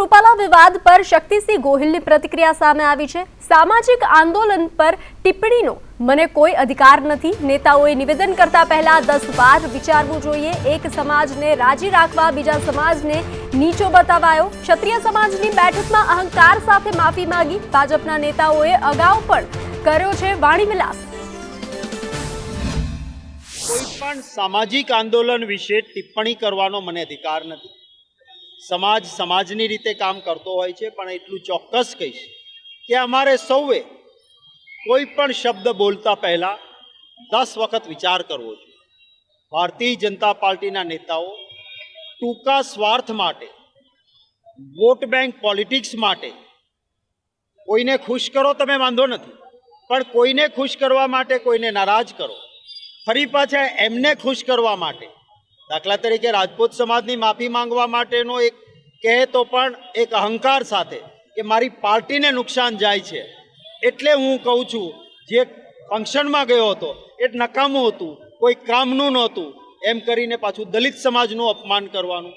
રૂપાલા વિવાદ પર શક્તિસિંહ ગોહિલની પ્રતિક્રિયા સામે આવી છે. સામાજિક આંદોલન પર ટિપ્પણીનો મને કોઈ અધિકાર નથી. નેતાઓએ નિવેદન કરતા પહેલા દસ વાર વિચારવું જોઈએ. એક સમાજને રાજી રાખવા, બીજા સમાજને નીચો બતાવાયો. ક્ષત્રિય સમાજની બેઠકમાં અહંકાર સાથે માફી માંગી. ભાજપના નેતાઓએ અગાઉ પણ કર્યો છે વાણી વિલાસ. કોઈ પણ સામાજિક આંદોલન વિશે ટિપ્પણી કરવાનો મને અધિકાર નથી. સમાજ સમાજની રીતે કામ કરતો હોય છે, પણ એટલું ચોક્કસ કહીશ કે અમારે સૌએ કોઈ પણ શબ્દ બોલતા પહેલાં દસ વખત વિચાર કરવો જોઈએ. ભારતીય જનતા પાર્ટીના નેતાઓ ટૂંકા સ્વાર્થ માટે, વોટ બેંક પોલિટિક્સ માટે, કોઈને ખુશ કરો તમે વાંધો નથી, પણ કોઈને ખુશ કરવા માટે કોઈને નારાજ કરો. ફરી પાછા એમને ખુશ કરવા માટે દાખલા તરીકે રાજપૂત સમાજની માફી માંગવા માટેનો એક કહે તો પણ એક અહંકાર સાથે કે મારી પાર્ટીને નુકસાન જાય છે. એટલે હું કહું છું, જે ફંક્શનમાં ગયો હતો, એ નકામું હતું, કોઈ કામનું નહોતું. એમ કરીને પાછું દલિત સમાજનું અપમાન કરવાનું